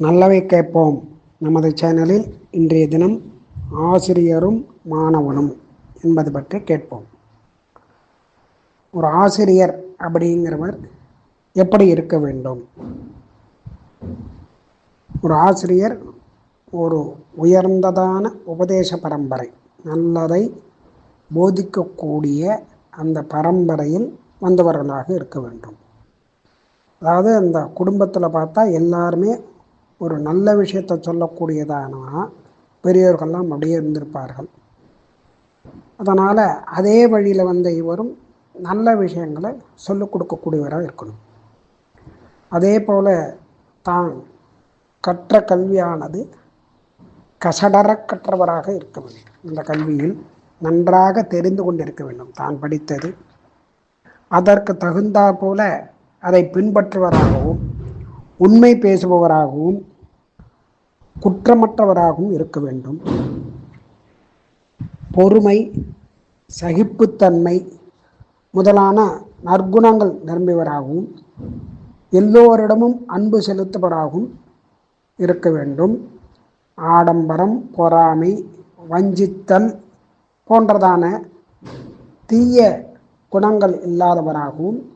நல்லவை கேட்போம். நமது சேனலில் இன்றைய தினம் ஆசிரியரும் மாணவனும் என்பது பற்றி கேட்போம். ஒரு ஆசிரியர் அப்படிங்கிறவர் எப்படி இருக்க வேண்டும்? ஒரு ஆசிரியர் ஒரு உயர்ந்ததான உபதேச பரம்பரை நல்லதை போதிக்கக்கூடிய அந்த பரம்பரையில் வந்தவர்களாக இருக்க வேண்டும். அதாவது அந்த குடும்பத்தில் பார்த்தா எல்லாருமே ஒரு நல்ல விஷயத்தை சொல்லக்கூடியதானா பெரியவர்கள்லாம் அப்படியே இருந்திருப்பார்கள். அதனால் அதே வழியில் வந்த இவரும் நல்ல விஷயங்களை சொல்லிக் கொடுக்கக்கூடியவராக இருக்கணும். அதே போல் தான் கற்ற கல்வியானது கசடர கற்றவராக இருக்க வேண்டும். இந்த கல்வியில் நன்றாக தெரிந்து கொண்டிருக்க வேண்டும். தான் படித்தது அதற்கு தகுந்தா போல அதை பின்பற்றுவதாகவும் உண்மை பேசுபவராகவும் குற்றமற்றவராகவும் இருக்க வேண்டும். பொறுமை சகிப்புத்தன்மை முதலான நற்குணங்கள் நிரம்பியவராகவும் எல்லோரிடமும் அன்பு செலுத்துபவராகவும் இருக்க வேண்டும். ஆடம்பரம் பொறாமை வஞ்சித்தல் போன்றதான தீய குணங்கள் இல்லாதவராகவும்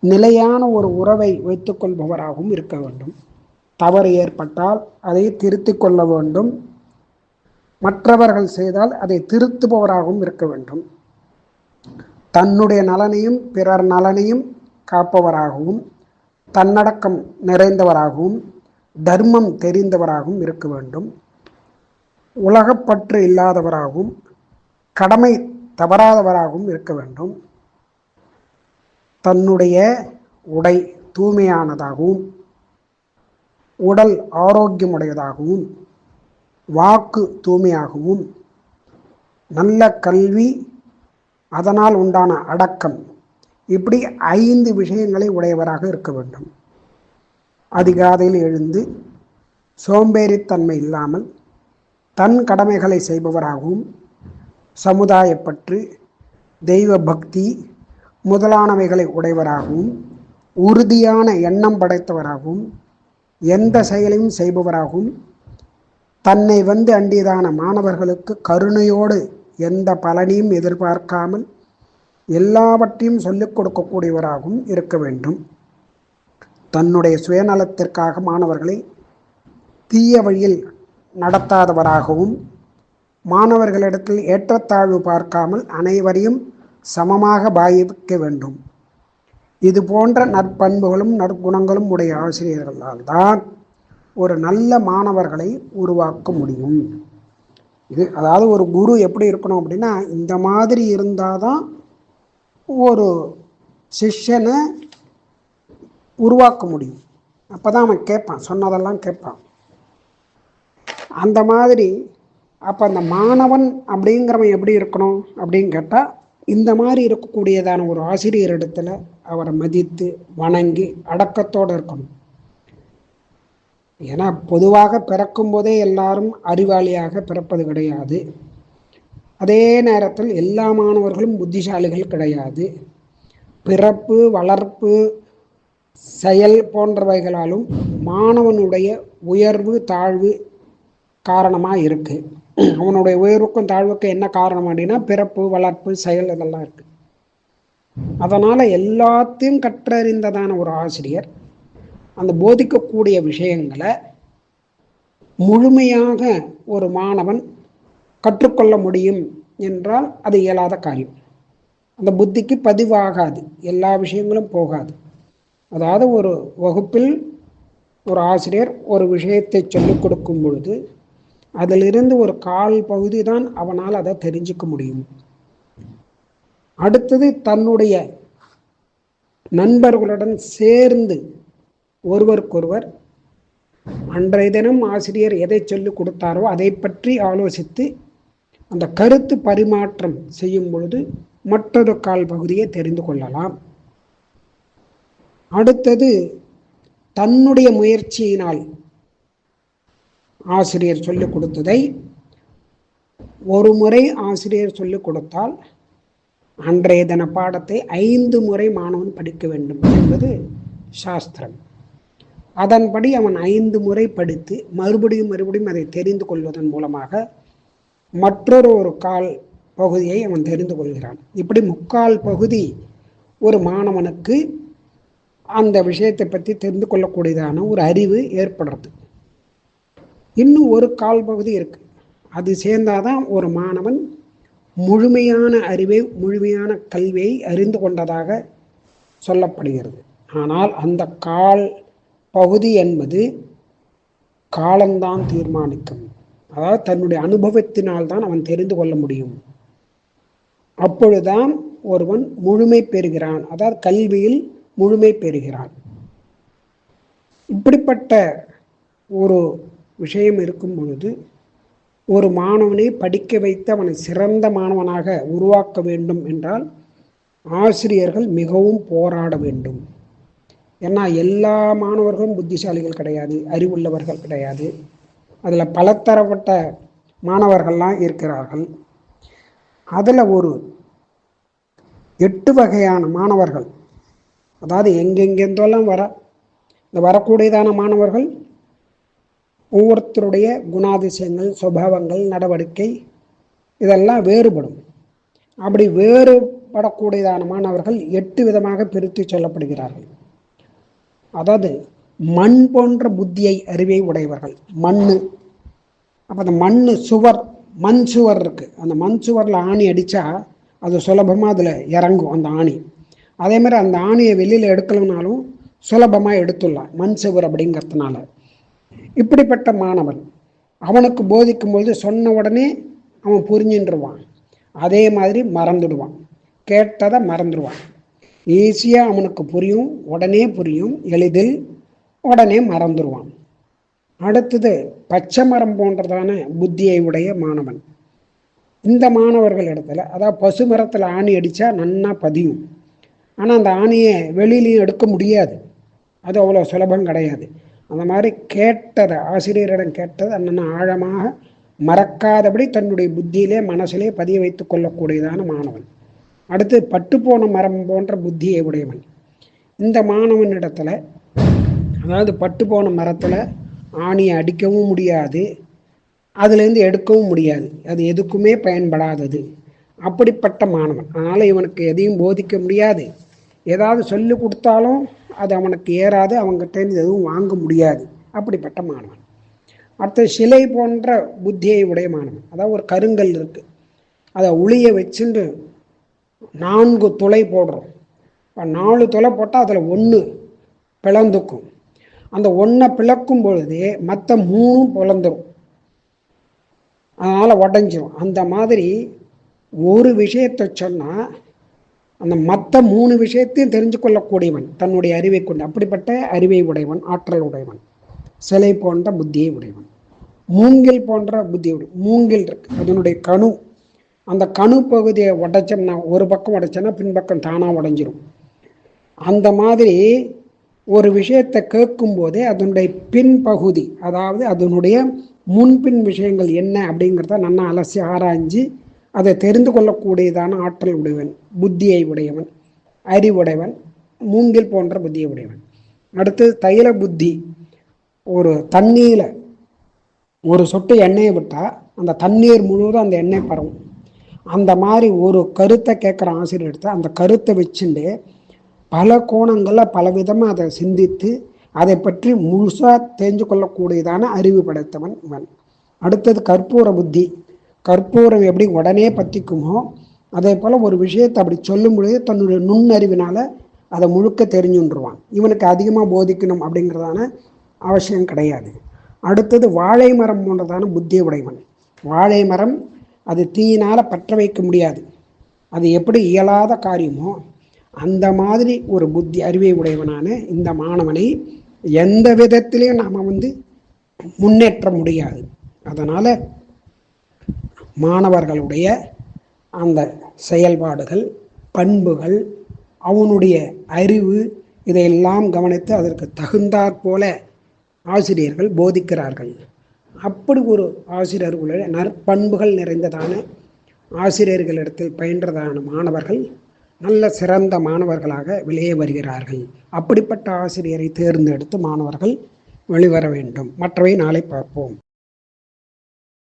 நிலையான ஒரு உறவை வைத்துக்கொள்பவராகவும் இருக்க வேண்டும். தவறு ஏற்பட்டால் அதை திருத்திக் கொள்ள வேண்டும். மற்றவர்கள் செய்தால் அதை திருத்துபவராகவும் இருக்க வேண்டும். தன்னுடைய நலனையும் பிறர் நலனையும் காப்பவராகவும் தன்னடக்கம் நிறைந்தவராகவும் தர்மம் தெரிந்தவராகவும் இருக்க வேண்டும். உலகப்பற்று இல்லாதவராகவும் கடமை தவறாதவராகவும் இருக்க வேண்டும். தன்னுடைய உடை தூய்மையானதாகவும் உடல் ஆரோக்கியமுடையதாகவும் வாக்கு தூய்மையாகவும் நல்ல கல்வி அதனால் உண்டான அடக்கம் இப்படி ஐந்து விஷயங்களை உடையவராக இருக்க வேண்டும். அதிகாலையில் எழுந்து சோம்பேறித்தன்மை இல்லாமல் தன் கடமைகளை செய்பவராகவும் சமுதாயப்பற்று தெய்வ பக்தி முதலானவைகளை உடையவராகவும் உறுதியான எண்ணம் படைத்தவராகவும் எந்த செயலையும் செய்பவராகவும் தன்னை வந்து அண்டியதான மாணவர்களுக்கு கருணையோடு எந்த பலனையும் எதிர்பார்க்காமல் எல்லாவற்றையும் சொல்லிக் கொடுக்கக்கூடியவராகவும் இருக்க வேண்டும். தன்னுடைய சுயநலத்திற்காக மாணவர்களை தீய வழியில் நடத்தாதவராகவும் மாணவர்களிடத்தில் ஏற்றத்தாழ்வு பார்க்காமல் அனைவரையும் சமமாக பாதிக்க வேண்டும். இது போன்ற நற்பண்புகளும் நற்குணங்களும் உடைய ஆசிரியர்களால் தான் ஒரு நல்ல மாணவர்களை உருவாக்க முடியும். இது அதாவது ஒரு குரு எப்படி இருக்கணும் அப்படின்னா இந்த மாதிரி இருந்தால் தான் ஒரு சிஷ்யனை உருவாக்க முடியும். அப்போ தான் அவன் கேட்பான் சொன்னதெல்லாம் கேட்பான். அந்த மாதிரி அப்போ அந்த மாணவன் அப்படிங்கிறவன் எப்படி இருக்கணும் அப்படின்னு கேட்டால் இந்த மாதிரி இருக்கக்கூடியதான ஒரு ஆசிரியர் இடத்துல அவரை மதித்து வணங்கி அடக்கத்தோடு இருக்கணும். ஏன்னா பொதுவாக பிறக்கும் போதே எல்லாரும் அறிவாளியாக பிறப்பது கிடையாது. அதே நேரத்தில் எல்லா மாணவர்களும் புத்திசாலிகள் கிடையாது. பிறப்பு வளர்ப்பு செயல் போன்றவைகளாலும் மாணவனுடைய உயர்வு தாழ்வு காரணமாக இருக்குது அவனுடைய உயர்வுக்கும் தாழ்வுக்கும் என்ன காரணம் அப்படின்னா பிறப்பு வளர்ப்பு செயல் இதெல்லாம் இருக்கு. அதனால் எல்லாத்தையும் கற்றறிந்ததான ஒரு ஆசிரியர் அந்த போதிக்கக்கூடிய விஷயங்களை முழுமையாக ஒரு மாணவன் கற்றுக்கொள்ள முடியும் என்றால் அது இயலாத காரியம். அந்த புத்திக்கு பதிவாகாது எல்லா விஷயங்களும் போகாது. அதாவது ஒரு வகுப்பில் ஒரு ஆசிரியர் ஒரு விஷயத்தை சொல்லிக் கொடுக்கும் பொழுது அதிலிருந்து ஒரு கால் பகுதி தான் அவனால் அதை தெரிஞ்சுக்க முடியும். அடுத்தது தன்னுடைய நண்பர்களுடன் சேர்ந்து ஒருவருக்கொருவர் அன்றைய தினம் ஆசிரியர் எதை சொல்லிக் கொடுத்தாரோ அதை பற்றி ஆலோசித்து அந்த கருத்து பரிமாற்றம் செய்யும் பொழுது மற்றொரு கால் பகுதியை தெரிந்து கொள்ளலாம். அடுத்தது தன்னுடைய முயற்சியினால் ஆசிரியர் சொல்லிக் கொடுத்ததை ஒரு முறை ஆசிரியர் சொல்லிக் கொடுத்தால் அன்றைய தின பாடத்தை ஐந்து முறை மாணவன் படிக்க வேண்டும் என்பது சாஸ்திரம். அதன்படி அவன் ஐந்து முறை படித்து மறுபடியும் மறுபடியும் அதை தெரிந்து கொள்வதன் மூலமாக மற்றொரு ஒரு கால் பகுதியை அவன் தெரிந்து கொள்கிறான். இப்படி முக்கால் பகுதி ஒரு மாணவனுக்கு அந்த விஷயத்தை பற்றி தெரிந்து கொள்ளக்கூடியதான ஒரு அறிவு ஏற்படுறது. இன்னும் ஒரு கால் பகுதி இருக்கு. அது சேர்ந்தாதான் ஒரு மாணவன் முழுமையான அறிவை முழுமையான கல்வியை அறிந்து கொண்டதாக சொல்லப்படுகிறது. ஆனால் அந்த கால் பகுதி என்பது காலம்தான் தீர்மானிக்கும். அதாவது தன்னுடைய அனுபவத்தினால் தான் அவன் தெரிந்து கொள்ள முடியும். அப்பொழுதுதான் ஒருவன் முழுமை பெறுகிறான். அதாவது கல்வியில் முழுமை பெறுகிறான். இப்படிப்பட்ட ஒரு விஷயம் இருக்கும் பொழுது ஒரு மாணவனை படிக்க வைத்து அவனை சிறந்த மாணவனாக உருவாக்க வேண்டும் என்றால் ஆசிரியர்கள் மிகவும் போராட வேண்டும். ஏன்னா எல்லா மாணவர்களும் புத்திசாலிகள் கிடையாது அறிவுள்ளவர்கள் கிடையாது. அதில் பலதரப்பட்ட மாணவர்கள்லாம் இருக்கிறார்கள். அதில் ஒரு எட்டு வகையான மாணவர்கள். அதாவது எங்கெங்கெந்தோலாம் வர இந்த வரக்கூடியதான மாணவர்கள் ஒவ்வொருத்தருடைய குணாதிசயங்கள் சுபாவங்கள் நடவடிக்கை இதெல்லாம் வேறுபடும். அப்படி வேறுபடக்கூடியதான மாணவர்கள் எட்டு விதமாக பிரித்து சொல்லப்படுகிறார்கள். அதாவது மண் போன்ற புத்தியை அறிவை உடையவர்கள். மண் அப்போ அந்த மண் சுவர் மண் சுவர் இருக்குது அந்த மண் சுவரில் ஆணி அடித்தா அது சுலபமாக அதில் இறங்கும் அந்த ஆணி. அதே மாதிரி அந்த ஆணியை வெளியில் எடுக்கலனாலும் சுலபமாக எடுத்துடலாம் மண் சுவர் அப்படிங்கிறதுனால. இப்படிப்பட்ட மாணவன் அவனுக்கு போதிக்கும் பொழுது சொன்ன உடனே அவன் புரிஞ்சின்றுவான். அதே மாதிரி மறந்துடுவான். கேட்டதை மறந்துடுவான். ஈஸியாக அவனுக்கு புரியும் உடனே புரியும் எளிதில் உடனே மறந்துடுவான். அடுத்தது பச்சை மரம் போன்றதான புத்தியை உடைய மாணவன். இந்த மாணவர்கள் இடத்துல அதாவது பசு மரத்தில் ஆணி அடித்தா நன்னா பதியும். ஆனால் அந்த ஆணியை வெளியிலையும் எடுக்க முடியாது. அது அவ்வளோ சுலபம் கிடையாது. அந்த மாதிரி கேட்டதை ஆசிரியரிடம் கேட்டது அண்ணன் ஆழமாக மறக்காதபடி தன்னுடைய புத்தியிலே மனசிலே பதிய வைத்துக் கொள்ளக்கூடியதான மாணவன். அடுத்து பட்டுப்போன மரம் போன்ற புத்தியை உடையவன். இந்த மாணவனிடத்துல அதாவது பட்டு போன மரத்தில் ஆணியை அடிக்கவும் முடியாது அதுலேருந்து எடுக்கவும் முடியாது. அது எதுக்குமே பயன்படாதது. அப்படிப்பட்ட மாணவன். அதனால் இவனுக்கு எதையும் போதிக்க முடியாது. ஏதாவது சொல்லி கொடுத்தாலும் அது அவனுக்கு ஏறாது அவங்ககிட்டேருந்து எதுவும் வாங்க முடியாது. அப்படிப்பட்ட மாணவன். அடுத்த சிலை போன்ற புத்தியை உடைய மாணவன். அதாவது ஒரு கருங்கல் இருக்கு. அதை உளிய வச்சுட்டு நான்கு துளை போடுறோம். இப்போ நாலு துளை போட்டால் அதில் ஒன்று பிளந்துக்கும். அந்த ஒன்றை பிளக்கும் பொழுதே மற்ற மூணும் பிளந்துடும் அதனால் உடஞ்சிரும். அந்த மாதிரி ஒரு விஷயத்தை சொன்னால் அந்த மற்ற மூணு விஷயத்தையும் தெரிஞ்சு கொள்ளக்கூடியவன் தன்னுடைய அறிவை கொண்டு அப்படிப்பட்ட அறிவை உடையவன் ஆற்றல் உடையவன் சிலை போன்ற புத்தியை உடையவன். மூங்கில் போன்ற புத்தி உடைய மூங்கில் இருக்கு அதனுடைய கணு. அந்த கணு பகுதியை உடைச்சோம்னா ஒரு பக்கம் உடைச்சோன்னா பின்பக்கம் தானாக உடைஞ்சிரும். அந்த மாதிரி ஒரு விஷயத்தை கேட்கும் போதே அதனுடைய பின்பகுதி அதாவது அதனுடைய முன்பின் விஷயங்கள் என்ன அப்படிங்கிறத நல்லா அலசி ஆராய்ஞ்சு அதை தெரிந்து கொள்ளக்கூடியதான ஆற்றல் உடையவன் புத்தியை உடையவன் அறிவுடையவன் மூங்கில் போன்ற புத்தியை உடையவன். அடுத்து தைல புத்தி. ஒரு தண்ணியில் ஒரு சொட்டு எண்ணெயை விட்டால் அந்த தண்ணீர் முழுவதும் அந்த எண்ணெய் பரவும். அந்த மாதிரி ஒரு கருத்தை கேட்குற ஆசிரியர் எடுத்து அந்த கருத்தை வச்சுட்டு பல கோணங்களில் பல விதமாக அதை சிந்தித்து அதை பற்றி முழுசாக தெரிஞ்சு கொள்ளக்கூடியதான அறிவு படைத்தவன் இவன். அடுத்தது கற்பூர புத்தி. கற்பூரம் எப்படி உடனே பற்றிக்குமோ அதே போல் ஒரு விஷயத்தை அப்படி சொல்லும் பொழுது தன்னுடைய நுண்ணறிவினால் அதை முழுக்க தெரிஞ்சுன்றுவான். இவனுக்கு அதிகமாக போதிக்கணும் அப்படிங்கிறதான அவசியம் கிடையாது. அடுத்தது வாழை மரம் போன்றதான புத்தி உடையவன். வாழை மரம் அது தீயினால் பற்ற வைக்க முடியாது. அது எப்படி இயலாத காரியமோ அந்த மாதிரி ஒரு புத்தி அறிவை உடையவனான இந்த மாணவனை எந்த விதத்திலையும் நாம் வந்து முன்னேற்ற முடியாது. அதனால் மாணவர்களுடைய அந்த செயல்பாடுகள் பண்புகள் அவனுடைய அறிவு இதையெல்லாம் கவனித்து அதற்கு தகுந்தாற் போல ஆசிரியர்கள் போதிக்கிறார்கள். அப்படி ஒரு ஆசிரியர்களுடைய நற்பண்புகள் நிறைந்ததான ஆசிரியர்களிடத்தில் பயின்றதான மாணவர்கள் நல்ல சிறந்த மாணவர்களாக வெளியே வருகிறார்கள். அப்படிப்பட்ட ஆசிரியரை தேர்ந்தெடுத்து மாணவர்கள் வெளிவர வேண்டும். மற்றவை நாளை பார்ப்போம்.